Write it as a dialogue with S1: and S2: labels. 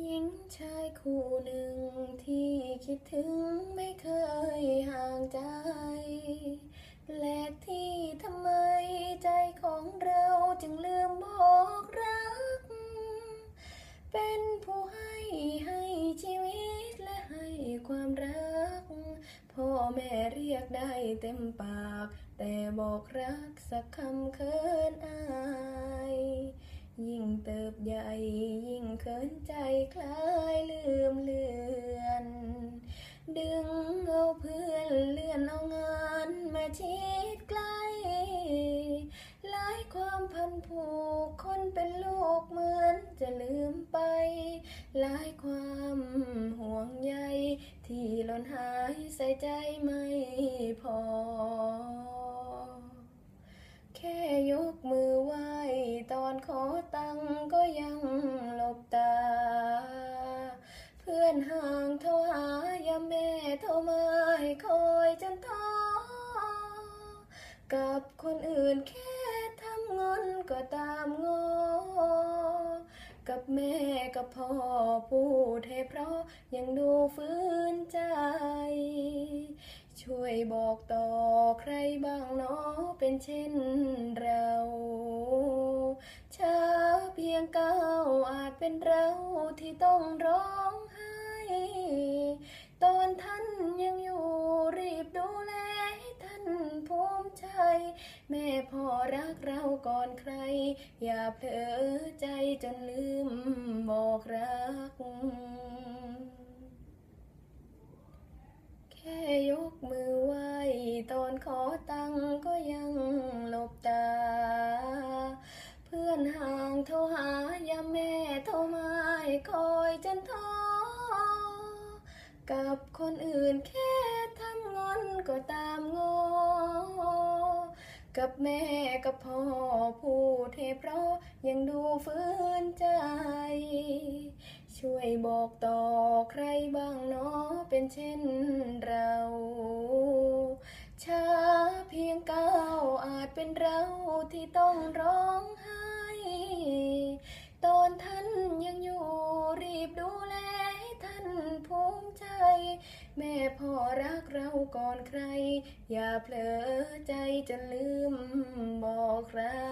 S1: หญิงชายคู่หนึ่งที่คิดถึงไม่เคยห่างใจแปลกที่ทำไมใจของเราจึงลืมบอกรัก เป็นผู้ให้ให้ชีวิตและให้ความรัก พ่อแม่เรียกได้เต็มปาก แต่บอกรักสักคำเขินอาย ยิ่งเติบใหญ่ยิ่งเขินใจคล้ายลืมเลือน ดึงเอาเพื่อนเลื่อนเอางานมาชิดใกล้หลายความพันผูกคนเป็นลูกเหมือนจะลืมไปหลายความห่วงใยที่หล่นหายใส่ใจไม่พอ แค่ยกมือไหว้ตอนขอ ตังก็ยังหลบตา เพื่อนห่างโทรหายามแม่โทรมาให้คอยจนท้อกับคนอื่นแค่ทำเงินก็ตามงอ กับแม่กับพ่อพูดให้เพราะยังดูฟื้นใจ ช่วยบอกต่อใครบ้างเนาะเป็นเช่นเรา เป็นเราที่ต้องร้องไห้ ตอนท่านยังอยู่รีบดูแลให้ท่านภูมิใจ แม่พ่อรักเราก่อนใคร อย่าเผลอใจจนลืมบอกรัก จนทอกับคนอื่นแค่ทำงอนก็ตามงอ กับแม่กับพ่อพูดให้เพราะยังดูฟื้นใจ ช่วยบอกต่อใครบ้างเนาะเป็นเช่นเราช้าเพียงก้าวอาจเป็นเราที่ต้องร้องไห้ ตอนท่านยังอยู่ กเราก่อนใคร อย่าเผลอใจจะลืมบอกรัก